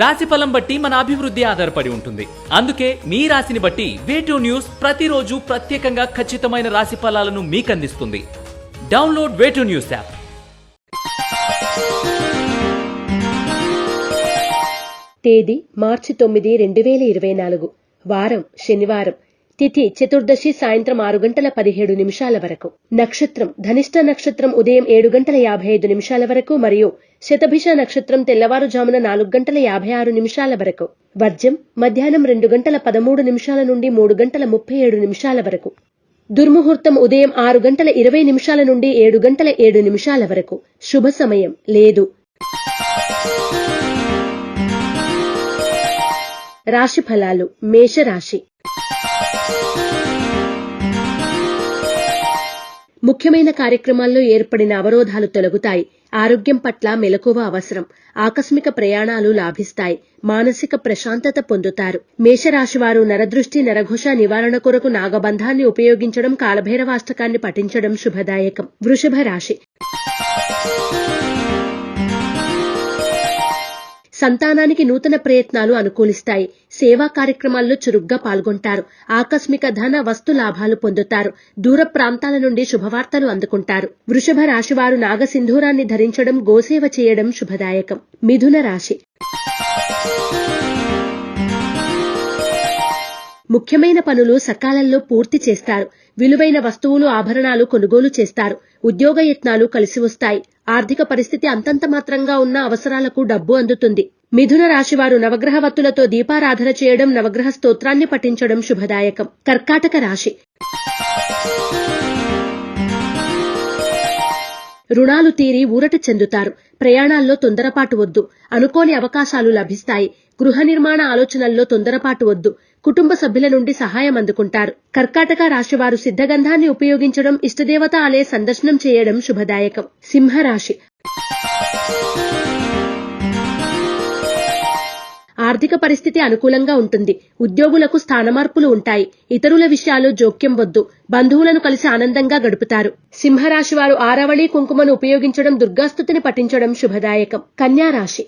రాశి ఫలం బట్టి మన అభివృద్ధి ఆధారపడి ఉంటుంది. అందుకే మీ రాశిని బట్టి వేటూ న్యూస్ ప్రతిరోజు ప్రత్యేకంగా ఖచ్చితమైన రాశి ఫలాలను మీకు అందిస్తుంది డౌన్లోడ్ వేటూ న్యూస్ యాప్ తేదీ మార్చి తొమ్మిది రెండు వేల ఇరవై నాలుగు. వారం శనివారం. తిథి చతుర్దశి సాయంత్రం ఆరు గంటల పదిహేడు నిమిషాల వరకు. నక్షత్రం ధనిష్ట నక్షత్రం ఉదయం ఏడు గంటల యాభై ఐదు నిమిషాల వరకు మరియు శతభిష నక్షత్రం తెల్లవారుజామున నాలుగు గంటల యాభై ఆరు నిమిషాల వరకు. వర్జం మధ్యాహ్నం రెండు గంటల పదమూడు నిమిషాల నుండి మూడు గంటల ముప్పై ఏడు నిమిషాల వరకు. దుర్ముహూర్తం ఉదయం ఆరు గంటల ఇరవై నిమిషాల నుండి ఏడు గంటల ఏడు నిమిషాల వరకు. శుభ సమయం లేదు. రాశి ఫలాలు మేషరాశి. ముఖ్యమైన కార్యక్రమాల్లో ఏర్పడిన అవరోధాలు తొలగుతాయి. ఆరోగ్యం పట్ల మెలకువ అవసరం. ఆకస్మిక ప్రయాణాలు లాభిస్తాయి. మానసిక ప్రశాంతత పొందుతారు. మేషరాశివారు నరదృష్టి నరఘోష నివారణ కొరకు నాగబంధాన్ని ఉపయోగించడం కాలభైరవాష్టకాన్ని పఠించడం శుభదాయకం. వృషభ రాశి సంతానానికి నూతన ప్రయత్నాలు అనుకూలిస్తాయి. సేవా కార్యక్రమాల్లో చురుగ్గా పాల్గొంటారు. ఆకస్మిక ధన వస్తు లాభాలు పొందుతారు. దూర ప్రాంతాల నుండి శుభవార్తలు అందుకుంటారు. వృషభ రాశివారు నాగసింధూరాన్ని ధరించడం గోసేవ చేయడం శుభదాయకం. మిథున రాశి. ముఖ్యమైన పనులు సకాలంలో పూర్తి చేస్తారు. విలువైన వస్తువులు ఆభరణాలు కొనుగోలు చేస్తారు. ఉద్యోగ యత్నాలు కలిసి వస్తాయి. ఆర్థిక పరిస్థితి అంతంత మాత్రంగా ఉన్న అవసరాలకు డబ్బు అందుతుంది. మిథున రాశివారు నవగ్రహ వత్తులతో దీపారాధన చేయడం నవగ్రహ స్తోత్రాన్ని పఠించడం శుభదాయకం. కర్కాటక రాశి. రుణాలు తీరి ఊరట చెందుతారు. ప్రయాణాల్లో తొందరపాటు వద్దు. అనుకోని అవకాశాలు లభిస్తాయి. గృహ నిర్మాణ ఆలోచనల్లో తొందరపాటు వద్దు. కుటుంబ సభ్యుల నుండి సహాయం అందుకుంటారు. కర్కాటక రాశివారు సిద్ధగంధాన్ని ఉపయోగించడం ఇష్టదేవత ఆలయ సందర్శనం చేయడం శుభదాయకం. సింహరాశి. ఆర్థిక పరిస్థితి అనుకూలంగా ఉంటుంది. ఉద్యోగులకు స్థానమార్పులు ఉంటాయి. ఇతరుల విషయాలు జోక్యం వద్దు. బంధువులను కలిసి ఆనందంగా గడుపుతారు. సింహరాశి వారు ఆరవళి కుంకుమను ఉపయోగించడం దుర్గాస్తుతిని పఠించడం శుభదాయకం. కన్యా రాశి.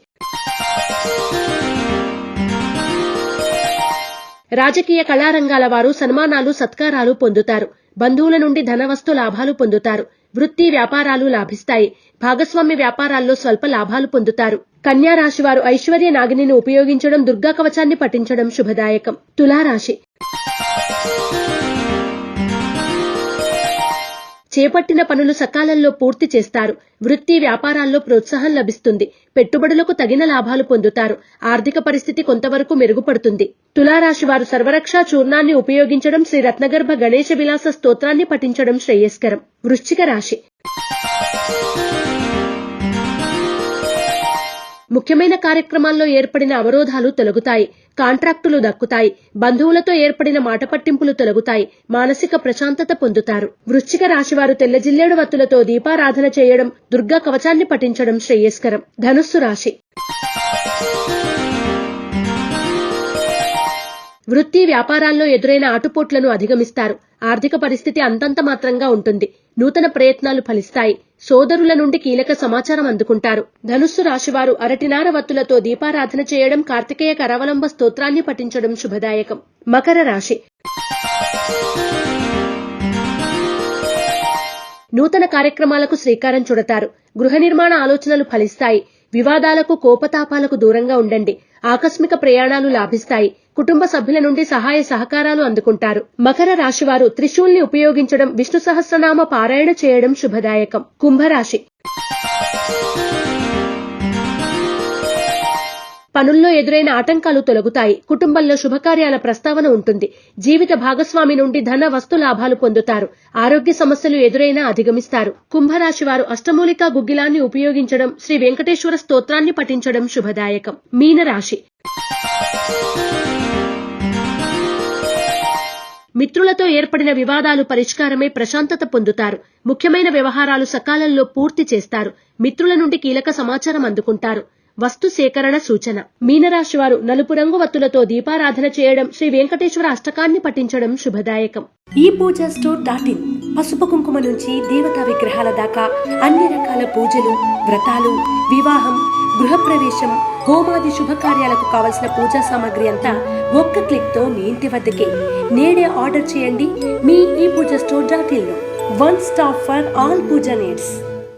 రాజకీయ కళారంగాల వారు సన్మానాలు సత్కారాలు పొందుతారు. బంధువుల నుండి ధనవస్తు లాభాలు పొందుతారు. వృత్తి వ్యాపారాలు లాభిస్తాయి. భాగస్వామ్య వ్యాపారాల్లో స్వల్ప లాభాలు పొందుతారు. కన్యా రాశి వారు ఐశ్వర్య నాగిని ఉపయోగించడం దుర్గా కవచాన్ని పఠించడం శుభదాయకం. తులారాశి. చేపట్టిన పనులు సకాలంలో పూర్తి చేస్తారు. వృత్తి వ్యాపారాల్లో ప్రోత్సాహం లభిస్తుంది. పెట్టుబడులకు తగిన లాభాలు పొందుతారు. ఆర్థిక పరిస్థితి కొంతవరకు మెరుగుపడుతుంది. తులారాశి వారు సర్వరక్షా చూర్ణాన్ని ఉపయోగించడం శ్రీ రత్నగర్భ గణేశ విలాస స్తోత్రాన్ని పఠించడం శ్రేయస్కరం. వృశ్చిక రాశి. ముఖ్యమైన కార్యక్రమాల్లో ఏర్పడిన అవరోధాలు తొలగుతాయి కాంట్రాక్టులు దక్కుతాయి బంధువులతో ఏర్పడిన మాట పట్టింపులు తొలగుతాయి మానసిక ప్రశాంతత పొందుతారు. వృశ్చిక రాశివారు తెల్ల జిల్లేడు వత్తులతో దీపారాధన చేయడం దుర్గా కవచాన్ని పఠించడం శ్రేయస్కరం. ధనుస్సు రాశి. వృత్తి వ్యాపారాల్లో ఎదురైన ఆటుపోట్లను అధిగమిస్తారు. ఆర్థిక పరిస్థితి అంతంత మాత్రంగా ఉంటుంది. నూతన ప్రయత్నాలు ఫలిస్తాయి. సోదరుల నుండి కీలక సమాచారం అందుకుంటారు. ధనుస్సు రాశివారు అరటినార వత్తులతో దీపారాధన చేయడం కార్తికేయ కరవలంబ స్తోత్రాన్ని పఠించడం శుభదాయకం. మకర రాశి. నూతన కార్యక్రమాలకు శ్రీకారం చుడతారు. గృహ నిర్మాణ ఆలోచనలు ఫలిస్తాయి. వివాదాలకు కోపతాపాలకు దూరంగా ఉండండి. ఆకస్మిక ప్రయాణాలు లాభిస్తాయి. కుటుంబ సభ్యుల నుండి సహాయ సహకారాలు అందుకుంటారు. మకర రాశివారు త్రిశూల్ని ఉపయోగించడం విష్ణు సహస్రనామ పారాయణ చేయడం శుభదాయకం. కుంభరాశి పనుల్లో ఎదురైన ఆటంకాలు తొలగుతాయి. కుటుంబంలో శుభకార్యాల ప్రస్తావన ఉంటుంది. జీవిత భాగస్వామి నుండి ధన వస్తు లాభాలు పొందుతారు. ఆరోగ్య సమస్యలు ఎదురైనా అధిగమిస్తారు. కుంభరాశి వారు అష్టమూలికా గుగ్గిలాన్ని ఉపయోగించడం శ్రీ వెంకటేశ్వర స్తోత్రాన్ని పఠించడం శుభదాయకం. మీనరాశి మిత్రులతో ఏర్పడిన వివాదాలు పరిష్కారమే ప్రశాంతత పొందుతారు. ముఖ్యమైన వ్యవహారాలు సకాలంలో పూర్తి చేస్తారు. మిత్రుల నుండి కీలక సమాచారం అందుకుంటారు. వస్తు సేకరణ సూచన. మీనరాశి వారు నలుపు రంగు వత్తులతో దీపారాధన చేయడం శ్రీ వెంకటేశ్వర అష్టకాన్ని పఠించడం శుభదాయకం. ఈ పూజ స్టోర్ డాట్ ఇన్. పసుపు కుంకుమ నుంచి దేవతా విగ్రహాల దాకా అన్ని రకాల పూజలు వ్రతాలు వివాహం గృహప్రవేశం హోమాది శుభకార్యాలకు కావలసిన పూజా సామాగ్రి అంతా ఒక్క క్లిక్తో మీ ఇంటి వద్దకే. నేడే ఆర్డర్ చేయండి మీ ఈ Pooja store dot in one stop for all pooja needs.